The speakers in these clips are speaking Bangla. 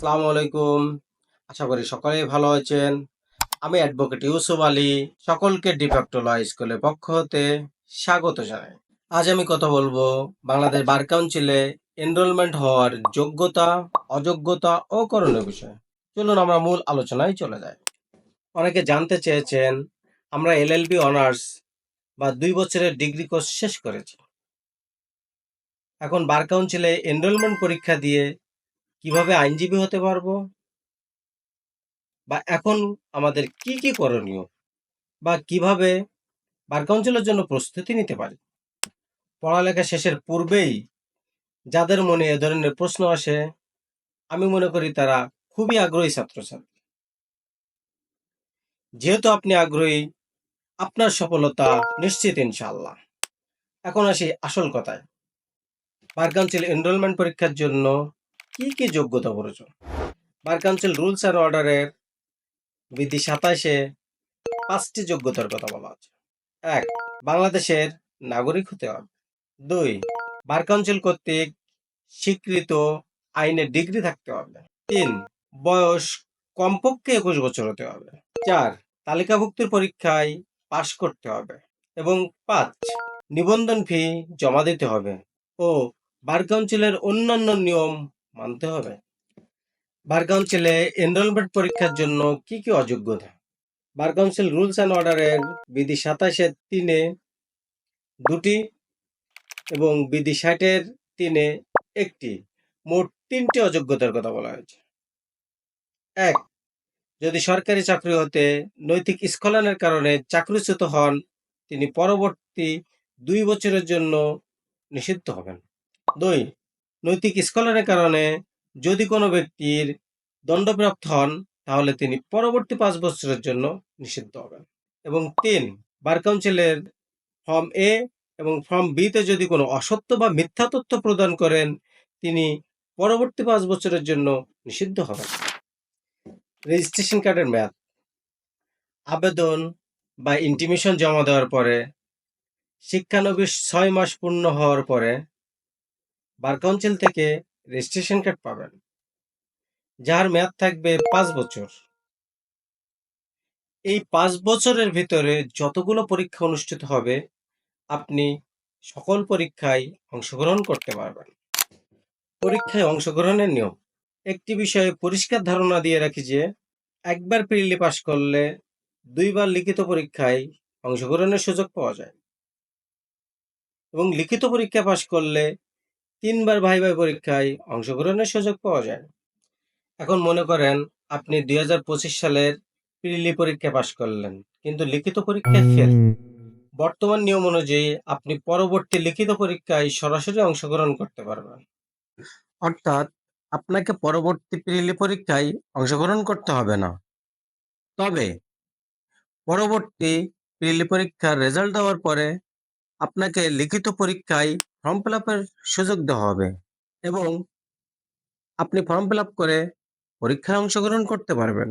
আসসালামু আলাইকুম। আশা করি সকলেই ভালো আছেন। আমি অ্যাডভোকেট ইউসুফ আলী, সকলকে ডিফ্যাক্টো ল স্কুলের পক্ষ হতে স্বাগত জানাই। আজ আমি কথা বলব বাংলাদেশ বার কাউন্সিলে এনরোলমেন্ট হওয়ার যোগ্যতা, অযোগ্যতা ও করণীয় বিষয়। চলুন আমরা মূল আলোচনায় চলে যাই। অনেকে জানতে চেয়েছেন, আমরা এলএলবি অনার্স বা দুই বছরের ডিগ্রি কোর্স শেষ করেছি। এখন বার কাউন্সিলে এনরোলমেন্ট পরীক্ষা দিয়ে কীভাবে আইনজীবী হতে পারব? বা এখন আমাদের কি কি করণীয়? বা কীভাবে বার কাউন্সিলের জন্য প্রস্তুতি নিতে পারি? পড়ালেখা শেষের পূর্বেই যাদের মনে এ ধরনের প্রশ্ন আসে, আমি মনে করি তারা খুবই আগ্রহী ছাত্রছাত্রী। যেহেতু আপনি আগ্রহী, আপনার সফলতা নিশ্চিত ইনশাল্লাহ এখন আসি আসল কথায়। বার কাউন্সিল এনরোলমেন্ট পরীক্ষার জন্য কি কি যোগ্যতা প্রয়োজন বার কাউন্সিল রুলস অ্যান্ড অর্ডারের বিধি সাতাশে পাঁচটি যোগ্যতার কথা বলা আছে এক, বাংলাদেশের নাগরিক হতে হবে। দুই, বার কাউন্সিল কর্তৃক স্বীকৃত আইনের ডিগ্রি থাকতে হবে। তিন, বয়স কমপক্ষে একুশ বছর হতে হবে। চার, তালিকাভুক্তির পরীক্ষায় পাশ করতে হবে। এবং পাঁচ, নিবন্ধন ফি জমা দিতে হবে। ও, বার কাউন্সিলের অন্যান্য নিয়ম মানতে হবে। বার কাউন্সিলে এনরোলমেন্ট পরীক্ষার জন্য কি কি অযোগ্যতা? বার কাউন্সিল রুলস অ্যান্ড অর্ডারের বিধি সাতাশের তিনে দুটি এবং বিধি ষাটের তিনে একটি। মোট তিনটি অযোগ্যতার কথা বলা হয়েছে। এক, যদি সরকারি চাকরি হতে নৈতিক স্খলনের কারণে চাকরিচ্যুত হন, তিনি পরবর্তী দুই বছরের জন্য নিষিদ্ধ হবেন। দুই নৈতিক স্খলনের কারণে যদি কোনো ব্যক্তির দণ্ডপ্রাপ্ত হন, তাহলে তিনি পরবর্তী পাঁচ বছরের জন্য নিষিদ্ধ হবেন। এবং তিন, বার কাউন্সিলের ফর্ম এ এবং ফর্ম বিতে যদি কোনো অসত্য বা মিথ্যা তথ্য প্রদান করেন, তিনি পরবর্তী পাঁচ বছরের জন্য নিষিদ্ধ হবেন। রেজিস্ট্রেশন কার্ডের মেয়াদ। আবেদন বা ইন্টিমেশন জমা দেওয়ার পরে, শিক্ষানবিশ ছয় মাস পূর্ণ হওয়ার পরে বার কাউন্সিল থেকে রেজিস্ট্রেশন কার্ড পাবেন, যার মেয়াদ থাকবে পাঁচ বছর। এই পাঁচ বছরের ভিতরে যতগুলো পরীক্ষা অনুষ্ঠিত হবে, আপনি সকল পরীক্ষায় অংশগ্রহণ করতে পারবেন। পরীক্ষায় অংশগ্রহণের নিয়ম। একটি বিষয়ে পরিষ্কার ধারণা দিয়ে রাখি যে, একবার প্রিলি পাস করলে দুইবার লিখিত পরীক্ষায় অংশগ্রহণের সুযোগ পাওয়া যায়। এবং লিখিত পরীক্ষা পাস করলে তিনবার ভাই ভাই পরীক্ষায় অংশগ্রহণের সুযোগ পাওয়া যায়। এখন মনে করেন আপনি দুই হাজার পঁচিশ সালের প্রিলি পরীক্ষা পাশ করলেন কিন্তু লিখিত পরীক্ষায় ফেল। বর্তমান নিয়ম অনুযায়ী আপনি পরবর্তী লিখিত পরীক্ষায় সরাসরি অংশগ্রহণ করতে পারবেন। অর্থাৎ আপনাকে পরবর্তী প্রিলি পরীক্ষায় অংশগ্রহণ করতে হবে না। তবে পরবর্তী প্রিলি পরীক্ষার রেজাল্ট দেওয়ার পরে আপনাকে লিখিত পরীক্ষায় ফর্ম ফিল আপের সুযোগ দেওয়া হবে এবং আপনি ফর্ম ফিল আপ করে পরীক্ষায় অংশগ্রহণ করতে পারবেন।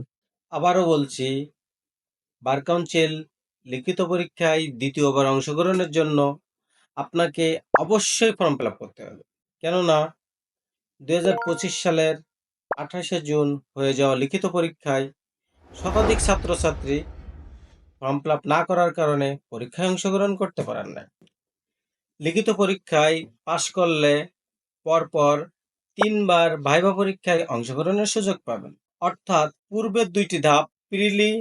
আবারও বলছি বার কাউন্সিল লিখিত পরীক্ষায় দ্বিতীয়বার অংশগ্রহণের জন্য আপনাকে অবশ্যই ফর্ম ফিল করতে হবে। কেননা দু হাজার পঁচিশ সালের আঠাশে জুন হয়ে যাওয়া লিখিত পরীক্ষায় শতাধিক ছাত্রছাত্রী ফর্ম ফিল না করার কারণে পরীক্ষায় অংশগ্রহণ করতে পারেন না লিখিত পরীক্ষায় পাশ করলে পরপর তিনবার ভাইভা পরীক্ষায় অংশগ্রহণের সুযোগ পাবেন। অর্থাৎ পূর্বের দুইটি ধাপ, প্রিলি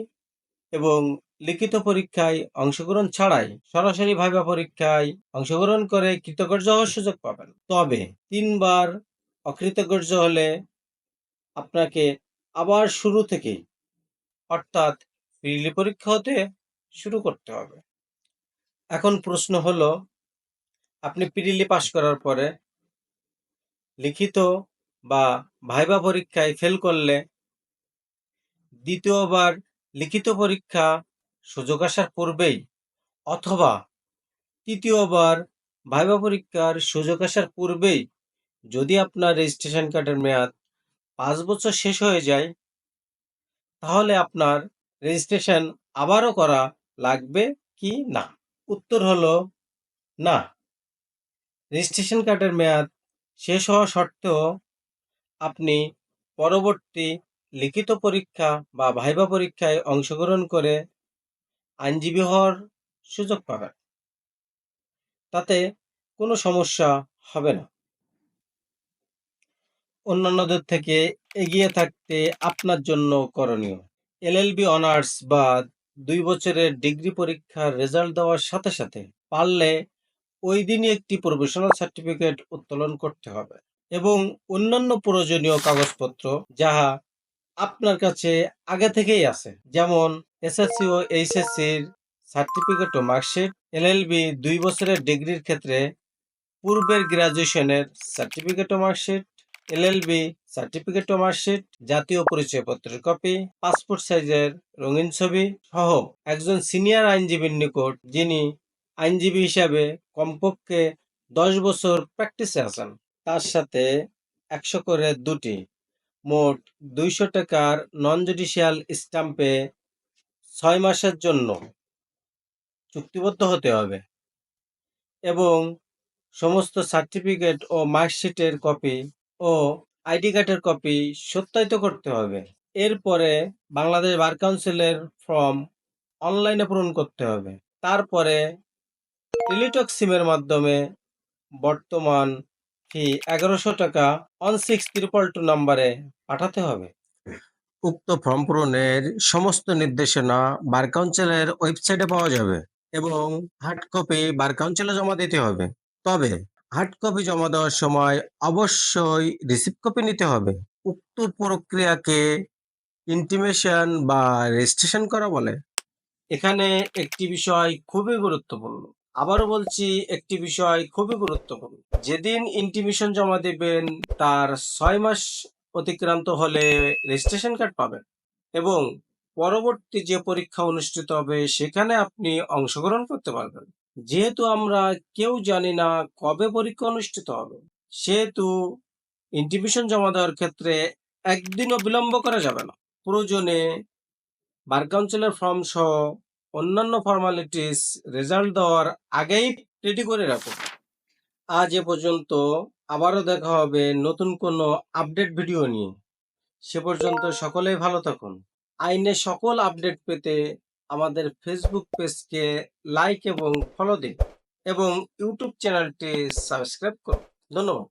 এবং লিখিত পরীক্ষায় অংশগ্রহণ ছাড়াই সরাসরি ভাইভা পরীক্ষায় অংশগ্রহণ করে কৃতকার্য হওয়ার সুযোগ পাবেন। তবে তিনবার অকৃতকার্য হলে আপনাকে আবার শুরু থেকেই, অর্থাৎ প্রিলি পরীক্ষা হতে শুরু করতে হবে। এখন প্রশ্ন হলো আপনি প্রিলি পাশ করার পরে লিখিত বা ভাইবা পরীক্ষায় ফেল করলে দ্বিতীয়বার লিখিত পরীক্ষা সুযোগ আসার পূর্বেই অথবা তৃতীয়বার ভাইবা পরীক্ষার সুযোগ আসার পূর্বেই যদি আপনার রেজিস্ট্রেশন কার্ডের মেয়াদ পাঁচ বছর শেষ হয়ে যায়, তাহলে আপনার রেজিস্ট্রেশন আবারও করা লাগবে কি না? উত্তর হলো না। রেজিস্ট্রেশন কার্ডের মেয়াদ শেষ হওয়া সত্ত্বেও আপনি পরবর্তী লিখিত পরীক্ষা বা ভাইবা পরীক্ষায় অংশগ্রহণ করে আইনজীবী হওয়ার সুযোগ পাবেন। তাতে কোনো সমস্যা হবে না। অন্যান্যদের থেকে এগিয়ে থাকতে আপনার জন্য করণীয়। এলএলবি অনার্স বা দুই বছরের ডিগ্রি পরীক্ষার রেজাল্ট দেওয়ার সাথে সাথে পারলে ওই দিনই একটি প্রফেশনাল সার্টিফিকেট উত্তোলন করতে হবে এবং অন্যান্য প্রয়োজনীয় কাগজপত্র যাহা আপনার কাছে আগে থেকেই আছে। যেমন এসএসসি ও এইচএসসির সার্টিফিকেট ও মার্কশিট এলএলবি দুই বছরের ডিগ্রির ক্ষেত্রে পূর্বের গ্রাজুয়েশনের সার্টিফিকেট ও মার্কশিট এলএলবি সার্টিফিকেট ও মার্কশিট জাতীয় পরিচয়পত্রের কপি পাসপোর্ট সাইজের রঙিন ছবি সহ একজন সিনিয়র আইনজীবীর নিকট যিনি আইনজীবী হিসাবে কমপক্ষে দশ বছর প্র্যাকটিসে আছেন। তার সাথে একশো করে দুটি, মোট দুইশো টাকার নন জুডিশিয়াল স্ট্যাম্পে ছয় মাসের জন্য চুক্তিবদ্ধ হতে হবে এবং সমস্ত সার্টিফিকেট ও মার্কশিটের কপি ও আইডি কার্ডের কপি সত্যায়িত করতে হবে। এরপরে বাংলাদেশ বার কাউন্সিলের ফর্ম অনলাইনে পূরণ করতে হবে। তারপরে টেলিটক সিমের মাধ্যমে বর্তমান ফি এগারোশো টাকা ওয়ান সিক্স ত্রিপল টু নাম্বারে পাঠাতে হবে। উক্ত ফর্ম পূরণের সমস্ত নির্দেশনা বার কাউন্সিলের ওয়েবসাইটে পাওয়া যাবে এবং হার্ড কপি বার কাউন্সিলে জমা দিতে হবে। তবে হার্ড কপি জমা দেওয়ার সময় অবশ্যই রিসিভ কপি নিতে হবে। উক্ত প্রক্রিয়াকে ইন্টিমেশন বা রেজিস্ট্রেশন করা বলে। এখানে একটি বিষয় খুবই গুরুত্বপূর্ণ। আবারও বলছি, একটি বিষয় খুবই গুরুত্বপূর্ণ। যেদিন ইন্টিমেশন জমা দেবেন, তার ছয় মাস অতিক্রান্ত হলে রেজিস্ট্রেশন কার্ড পাবেন এবং পরবর্তী যে পরীক্ষা অনুষ্ঠিত হবে, সেখানে আপনি অংশগ্রহণ করতে পারবেন। যেহেতু আমরা কেউ জানি না কবে পরীক্ষা অনুষ্ঠিত হবে, সেহেতু ইন্টিমেশন জমা দেওয়ার ক্ষেত্রে একদিনও বিলম্ব করা যাবে না। প্রয়োজনে বার কাউন্সিলের ফর্ম সহ অন্যান্য ফর্মালিটিস রেজাল্ট দেওয়ার আগেই রেডি করে রাখুন আজ এ পর্যন্ত আবারও দেখা হবে নতুন কোনো আপডেট ভিডিও নিয়ে। সে পর্যন্ত সকলেই ভালো থাকুন। আইনে সকল আপডেট পেতে আমাদের ফেসবুক পেজকে লাইক এবং ফলো দিন এবং ইউটিউব চ্যানেলটি সাবস্ক্রাইব করুন। ধন্যবাদ।